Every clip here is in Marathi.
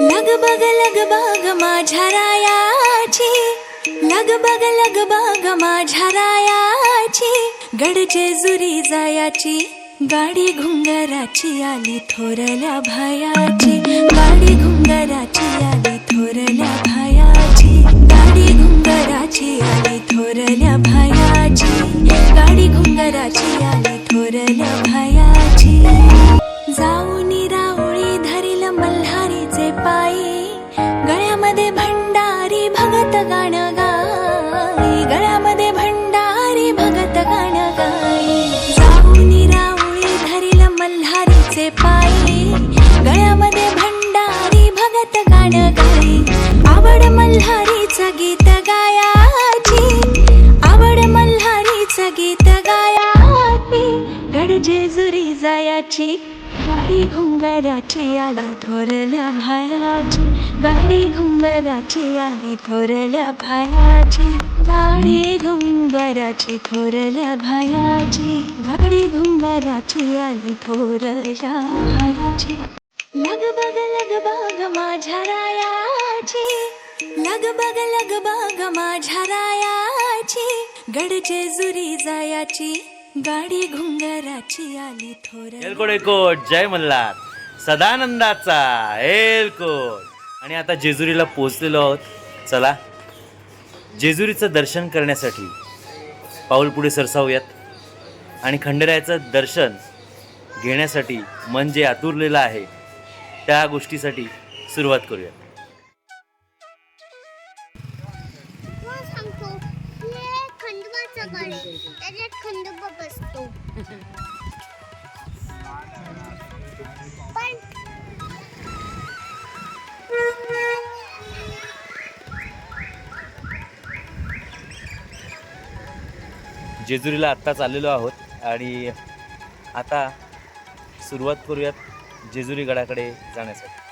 लगबग बग माझ्या रायाची. लगबग बग माझ्या रायाची. गड जायाची गाडी घुंगराची आली थोरल्या भयाची. गाडी घुंगराची आली थोरल्या भयाची. गाडी घुंगराची आली थोरल्या भयाची. गाडी घुंगराची आली थोरल्या भयाची. जाऊ जायाची गाडी घुंगराची आली थोरल्या भायाची गाडी घुंगराची आली थोरल्या भायाची गाडी घुंगराची थोरल्या भायाची गाडी घुंगराची आली थोरल्या भायाची लगबग लगबग माझ्या रायाची. लगबग लगबग माझ्या रायाची. गडचे जुरी जायाची. गाडी घुंगराची आली थोर एलकोट एलकोट जय मल्हार. सदानंदाचा एलकोट. आणि आता जेजुरीला पोहोचलेलो आहोत. चला जेजुरीचं दर्शन करण्यासाठी पाऊल पुढे सरसावूयात. आणि खंडेरायाचं दर्शन घेण्यासाठी मन जे आतुरलेलं आहे त्या गोष्टीसाठी सुरुवात करूयात. जेजुरीला आत्ताच आलेलो आहोत आणि आता सुरुवात करूयात जेजुरी गडाकडे जाण्यासाठी.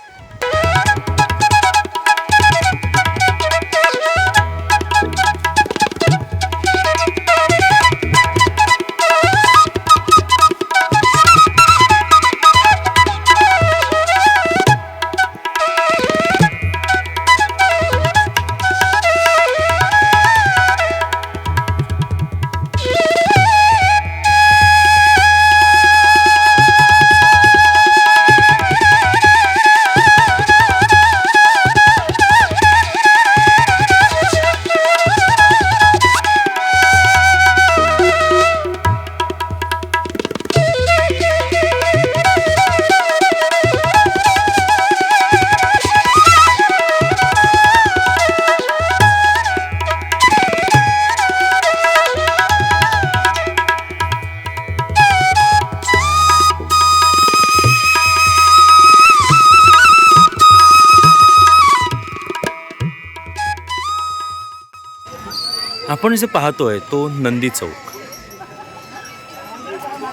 आपण जे पाहतोय तो नंदी चौक.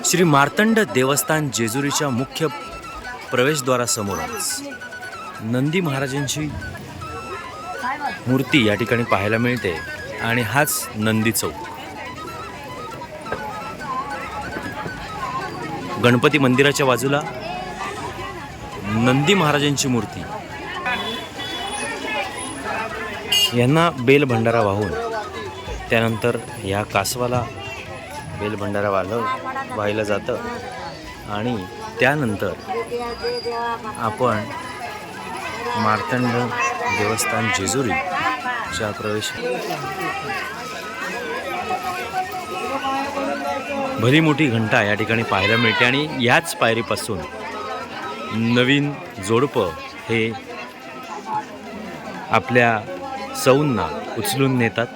श्री मार्तंड देवस्थान जेजुरीच्या मुख्य प्रवेशद्वारासमोरच नंदी महाराजांची मूर्ती या ठिकाणी पाहायला मिळते आणि हाच नंदी चौक. गणपती मंदिराच्या बाजूला नंदी महाराजांची मूर्ती. यांना बेल भंडारा वाहून त्यानंतर ह्या कासवाला बेल भंडारा वालं वाहिलं जातं. आणि त्यानंतर आपण मार्तंड देवस्थान जेजुरीच्या प्रवेश भली मोठी घंटा या ठिकाणी पाहायला मिळते आणि याच पायरीपासून नवीन जोडपं हे आपल्या सौंना उचलून नेतात.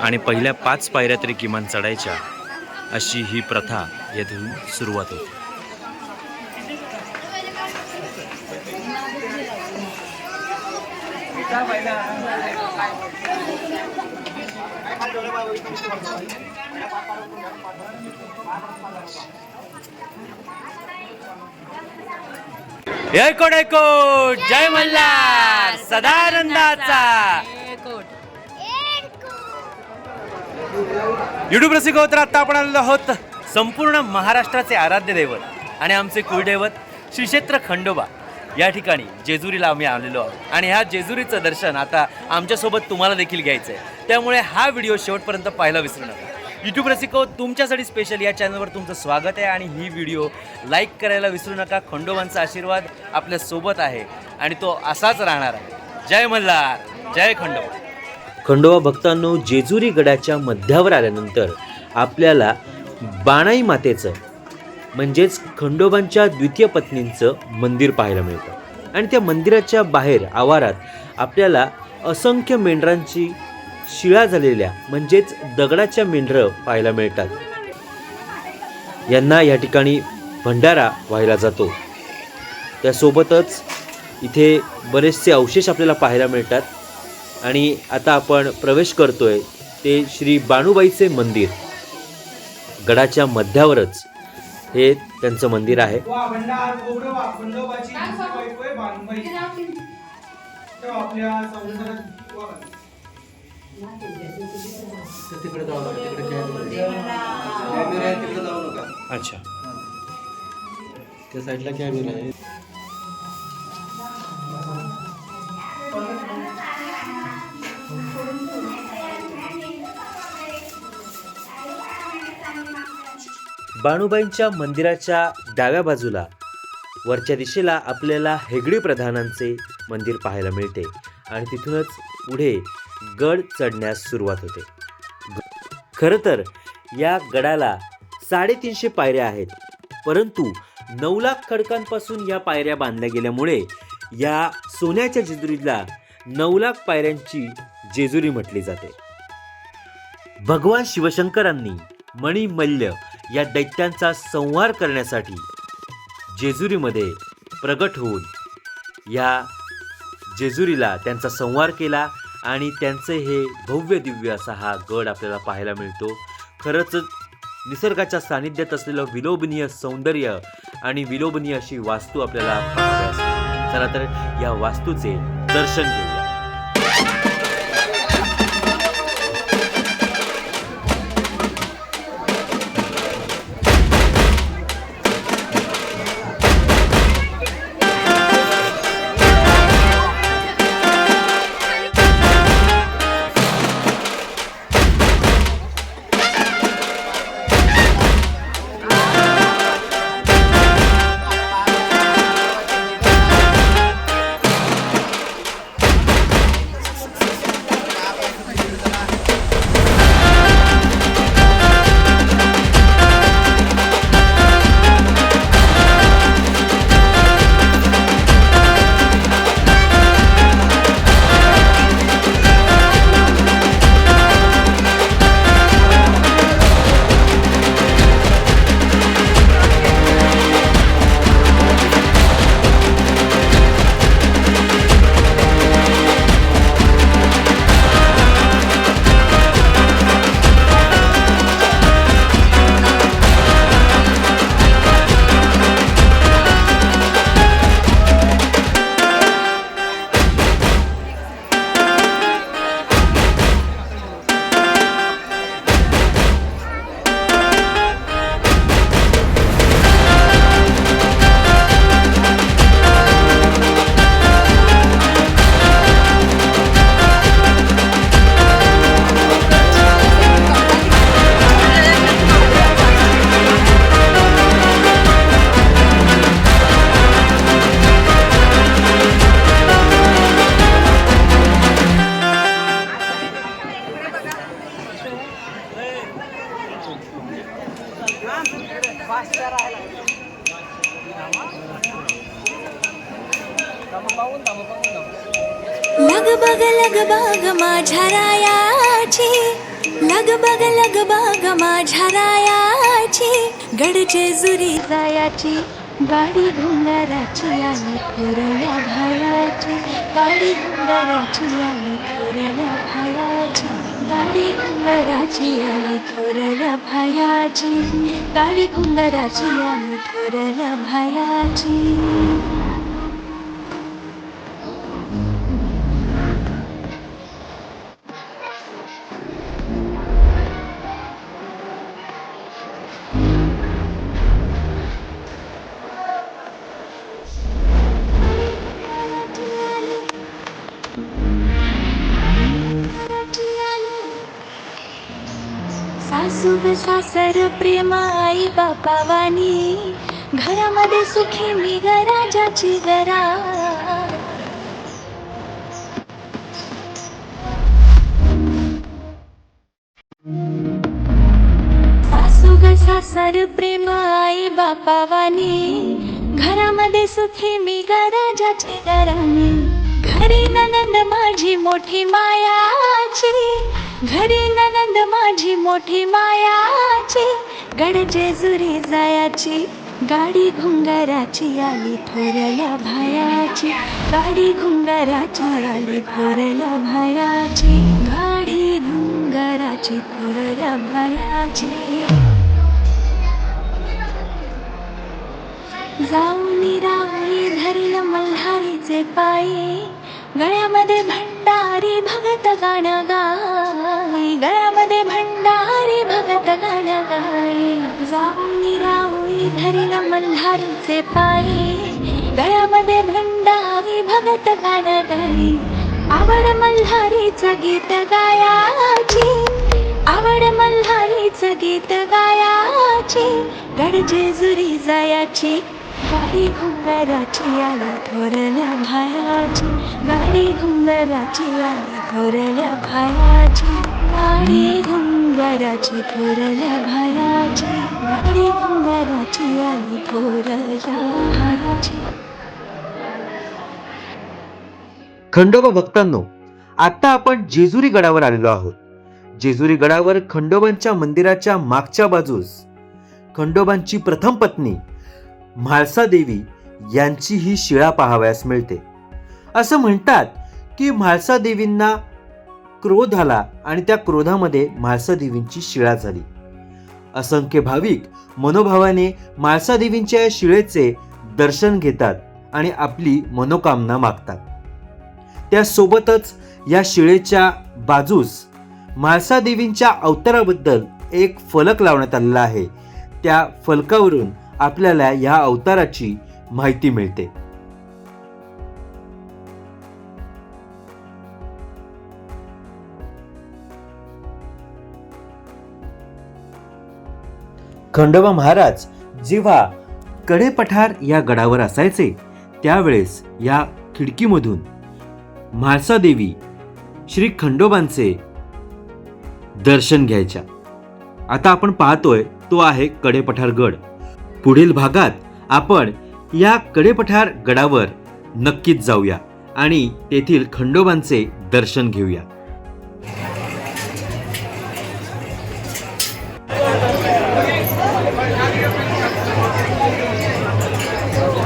आणि पहिल्या पाच पायऱ्या तरी किमान चढायच्या अशी ही प्रथा येथून सुरुवात होते. एकोट एकोट जय मल्हार सदानंदाचा. युट्यूब रसिक तर आता आपण आलेलो आहोत संपूर्ण महाराष्ट्राचे आराध्य दैवत आणि आमचे कुलदैवत श्रीक्षेत्र खंडोबा. या ठिकाणी जेजुरीला आम्ही आलेलो आहोत. आणि ह्या जेजुरीचं दर्शन आता आमच्यासोबत तुम्हाला देखील घ्यायचं आहे त्यामुळे हा व्हिडिओ शेवटपर्यंत पाहायला विसरू नका. यूट्यूब रसिको तुमच्यासाठी स्पेशल या चॅनलवर तुमचं स्वागत आहे आणि ही व्हिडिओ लाईक करायला विसरू नका. खंडोबांचा आशीर्वाद आपल्यासोबत आहे आणि तो असाच राहणार आहे. जय मल्हार. जय खंडोबा. खंडोबा भक्तांनो जेजुरी गडाच्या मध्यावर आल्यानंतर आपल्याला बाणाई मातेचं म्हणजेच खंडोबांच्या द्वितीय पत्नींचं मंदिर पाहायला मिळतं. आणि त्या मंदिराच्या बाहेर आवारात आपल्याला असंख्य मेंढरांची शिळा झालेल्या म्हणजेच दगडाच्या मेंढरं पाहायला मिळतात. यांना या ठिकाणी भंडारा व्हायला जातो. त्यासोबतच इथे बरेचसे अवशेष आपल्याला पाहायला मिळतात. आणि आता आपण प्रवेश करतोय ते श्री बाणूबाईचे मंदिर. गडाच्या मध्यावरच हे त्यांचं मंदिर आहे. अच्छा. त्या साईडला कॅमेरा आहे बाणूबाईंच्या मंदिराच्या डाव्या बाजूला. वरच्या दिशेला आपल्याला हेगडी प्रधानांचे मंदिर पाहायला मिळते आणि तिथूनच पुढे गड चढण्यास सुरुवात होते. खरं तर या गडाला साडेतीनशे पायऱ्या आहेत परंतु नऊ लाख खडकांपासून या पायऱ्या बांधल्या गेल्यामुळे या सोन्याच्या जेजुरीला नऊ लाख पायऱ्यांची जेजुरी म्हटली जाते. भगवान शिवशंकरांनी मणिमल्ल या दैत्यांचा संहार करण्यासाठी जेजुरीमध्ये प्रगट होऊन या जेजुरीला त्यांचा संहार केला आणि त्यांचे हे भव्य दिव्य असा हा गड आपल्याला पाहायला मिळतो. खरंच निसर्गाच्या सानिध्यात असलेलं विलोभनीय सौंदर्य आणि विलोभनीय अशी वास्तू आपल्याला चला तर या वास्तूचे दर्शन घेऊ. भायाची गाडी घुंगाराची आली पुरण्या भायाची गाडी घुंगाराची आली थोरल्या भायाची गाडी सासू सासर प्रेम आई बापावानी. घरामध्ये सुखी मी ग राजाची गरा सासू ग सासर प्रेम आई बापावानी. घरामध्ये सुखी मी ग राजाची गरानी घरी ननंद माझी मोठी मायाची. घरी ननंद माझी मोठी मायाची गड जेजुरी जायाची गाडी घुंगाराची आली थोरल्या भायाची गाडी घुंगाराची आली थोरल्या भायाची गाडी घुंगाराची थोरल्या भायाची. जाऊनी रावळी धरलं मल्हारीचे पायी गळ्यामध्ये भंडारी भगत गाणं गाई गळ्यामध्ये भंडारी भगत गाणं गाई जाऊन रावळी धरलं मल्हारीचे पाय. गळ्यामध्ये भंडारी भगत गाणं गाई आवड मल्हारीचं गीत गायाची. आवड मल्हारीचं गीत गायाची. गडजे जुरी जायाची. गाडी घुंगराची आली थोरल्या भायाची गाडी घुंगराची आली थोरल्या भायाची गाडी घुंगराची थोरल्या भायाची गाडी घुंगराची आली थोरल्या भायाची. खंडोबा भक्तांनो आता आपण जेजुरी गडावर आलेलो आहोत. जेजुरी गडावर खंडोबांच्या मंदिराच्या मागच्या बाजूस खंडोबांची प्रथम पत्नी म्हाळसा देवी यांची ही शिळा पाहावयास मिळते. असं म्हणतात की म्हाळसादेवींना क्रोध आला आणि त्या क्रोधामध्ये म्हाळसादेवींची शिळा झाली. असंख्य भाविक मनोभावाने म्हाळसादेवींच्या या शिळेचे दर्शन घेतात आणि आपली मनोकामना मागतात. त्यासोबतच या शिळेच्या बाजूस म्हाळसादेवींच्या अवताराबद्दल एक फलक लावण्यात आलेला आहे. त्या फलकावरून आपल्याला या अवताराची माहिती मिळते. खंडोबा महाराज जेव्हा कडेपठार या गडावर असायचे त्यावेळेस या खिडकीमधून म्हाळसादेवी श्री खंडोबांचे दर्शन घ्यायच्या. आता आपण पाहतोय तो आहे कडेपठार गड. पुढील भागात आपण या कडेपठार गडावर नक्कीच जाऊया आणि तेथील खंडोबांचे दर्शन घेऊया.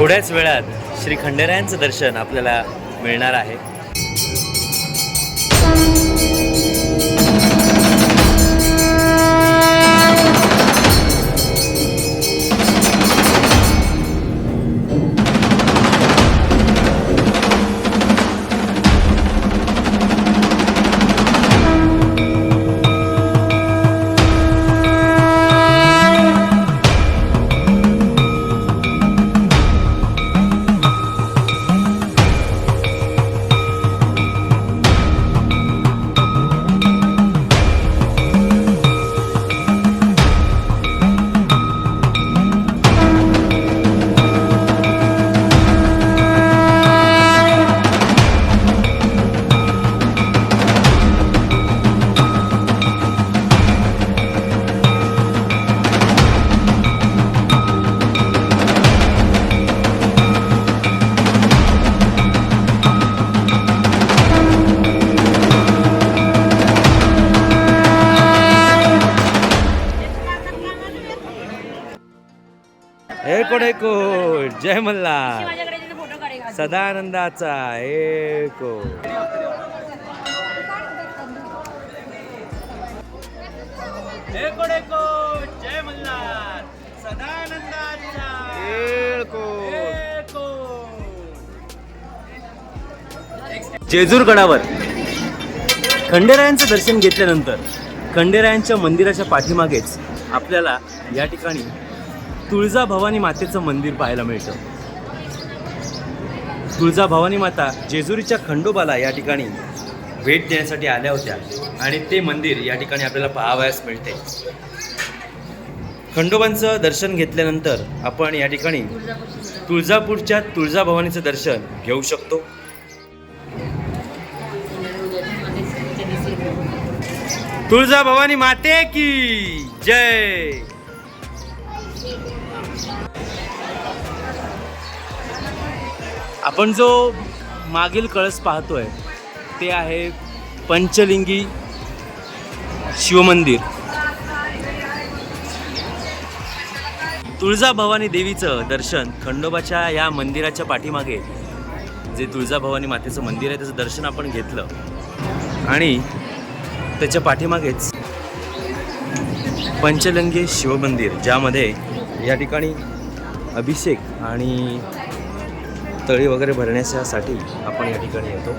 थोड्याच वेळात श्री खंडेरायांचं दर्शन आपल्याला मिळणार आहे. जय मल्हार. सदानंदाचा एको. जय मल्हार. सदानंदाचा. जेजूर गडावर खंडेरायांचं दर्शन घेतल्यानंतर खंडेरायांच्या मंदिराच्या पाठीमागेच आपल्याला या ठिकाणी तुळजा भवानी मातेचं मंदिर पाहायला मिळतं. तुळजा भवानी माता जेजुरीच्या खंडोबाला या ठिकाणी भेट देण्यासाठी आल्या होत्या आणि ते मंदिर या ठिकाणी आपल्याला पाहावयास मिळते. खंडोबांचं दर्शन घेतल्यानंतर आपण या ठिकाणी तुळजापूरच्या तुळजाभवानीचं दर्शन घेऊ शकतो. तुळजाभवानी माते की जय! आपण जो मागील कळस पाहतोय ते आहे पंचलिंगी शिवमंदिर. तुळजाभवानी देवीचं दर्शन खंडोबाच्या या मंदिराच्या पाठीमागे जे तुळजाभवानी मातेचं मंदिर आहे त्याचं दर्शन आपण घेतलं. आणि त्याच्या पाठीमागेच पंचलिंगी शिवमंदिर ज्यामध्ये या ठिकाणी अभिषेक आणि तळी वगैरे भरण्यासाठी आपण या ठिकाणी येतो.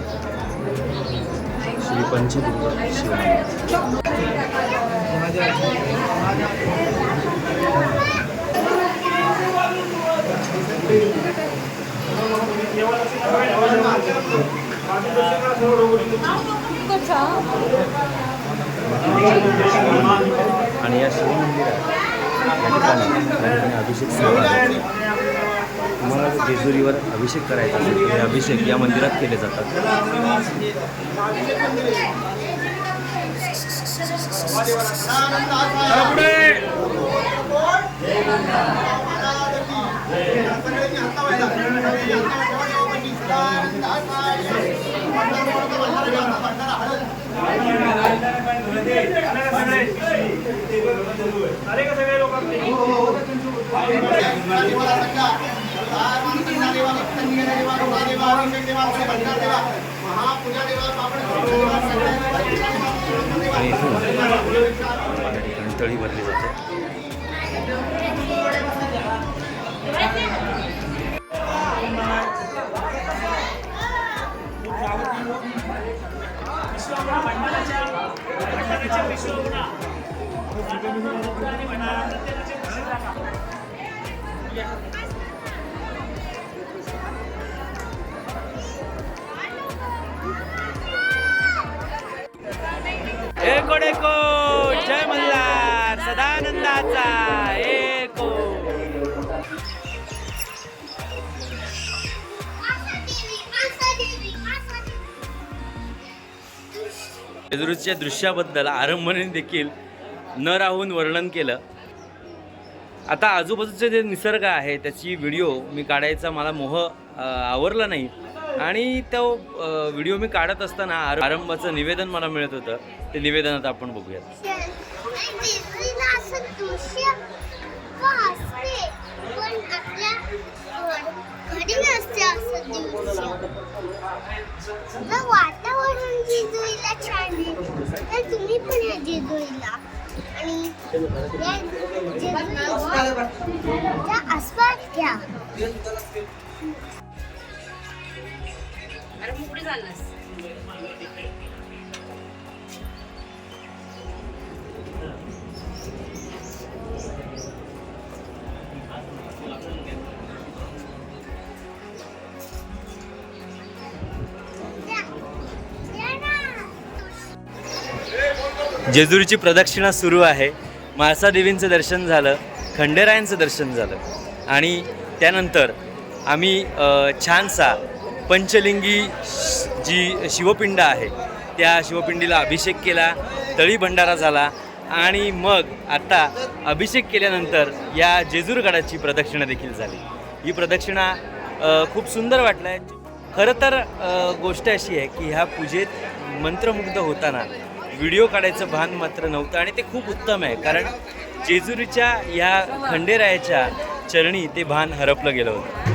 श्री पंचदुर्ग शिव आणि या शिवमंदिरात या ठिकाणी या ठिकाणी अभिषेक सुरू आहे तुम्हाला जर जेजुरीवर अभिषेक करायचा असेल तर अभिषेक या मंदिरात केले जातात आणि इथून या ठिकाणी तळी भरली जाते एको डेको जय मल्हार सदानंदाचा एको जेजुरीच्या दृश्याबद्दल आरंभने देखील न राहून वर्णन केलं. आता आजूबाजूचे जे निसर्ग आहे त्याची व्हिडिओ मी काढायचा मला मोह आवरला नाही. आणि तो व्हिडिओ मी काढत असताना आरंभाचं निवेदन मला मिळत होतं. ते निवेदन आता आपण बघूयात. वातावरण जेजुरीला छान आहे. तर तुम्ही पण या जेजुरीला घ्या जेजुरीची प्रदक्षिणा सुरू आहे. म्हाळसादेवींचं दर्शन झालं खंडेरायांचं दर्शन झालं. आणि त्यानंतर आम्ही छानसा पंचलिंगी श- जी शिवपिंड आहे त्या शिवपिंडीला अभिषेक केला तळी भंडारा झाला आणि मग आता अभिषेक केल्यानंतर या जेजूरगडाची प्रदक्षिणा देखील झाली. ही प्रदक्षिणा खूप सुंदर वाटलं आहे खरं तर गोष्ट अशी आहे की ह्या पूजेत मंत्रमुग्ध होताना व्हिडिओ काढायचं भान मात्र नव्हतं आणि ते खूप उत्तम आहे. कारण जेजुरीच्या या खंडेरायाच्या चरणी ते भान हरपलं गेलं होतं.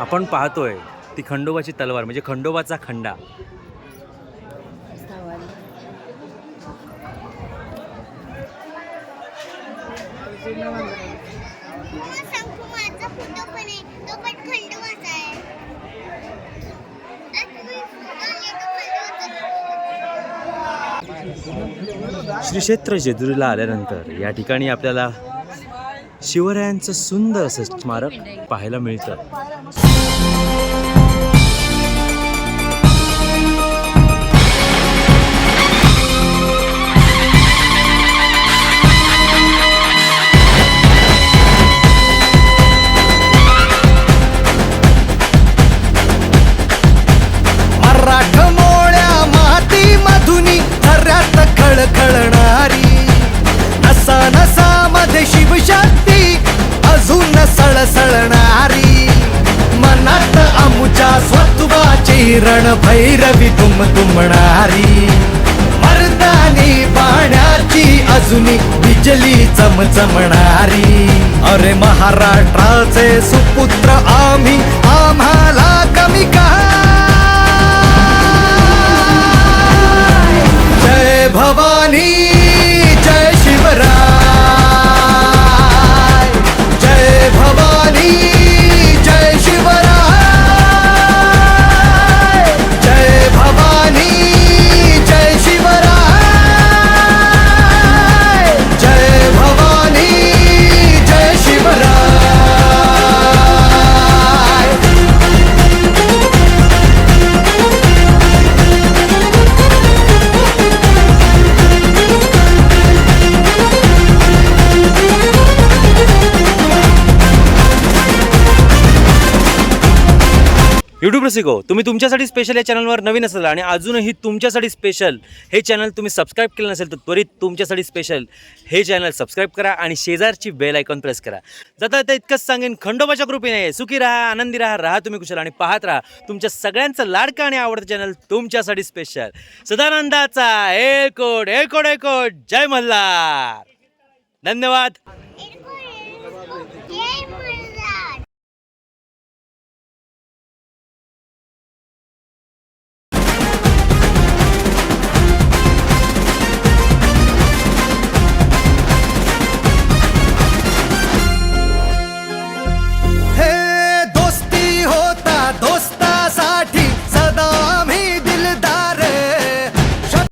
आपण पाहतोय ती खंडोबाची तलवार म्हणजे खंडोबाचा खंडा. श्रीक्षेत्र जेजुरीला आल्यानंतर या ठिकाणी आपल्याला शिवरायांचं सुंदर असं स्मारक पाहायला मिळतं. भैरवी तुम तुमणारी मर्दानी पाण्याची अजूनी बिजली चमचमणारी. अरे महाराष्ट्राचे सुपुत्र आम्ही आम्हाला कमी काय रसिको तुम्ही तुमच्यासाठी स्पेशल या चॅनलवर नवीन असाल आणि अजूनही तुमच्यासाठी स्पेशल हे चॅनल तुम्ही सबस्क्राईब केलं नसेल तर त्वरित तुमच्यासाठी स्पेशल हे चॅनल सबस्क्राईब करा आणि शेजारची बेल आयकॉन प्रेस करा. जाता आता इतकंच सांगेन खंडोबाच्या कृपेने सुखी राहा आनंदी राहा राहा तुम्ही कुशल आणि पाहत राहा. तुमच्या सगळ्यांचं लाडकं आणि आवडतं चॅनल तुमच्यासाठी स्पेशल सदानंदाचा एकोड एकोड एकोड. जय मल्हार. धन्यवाद.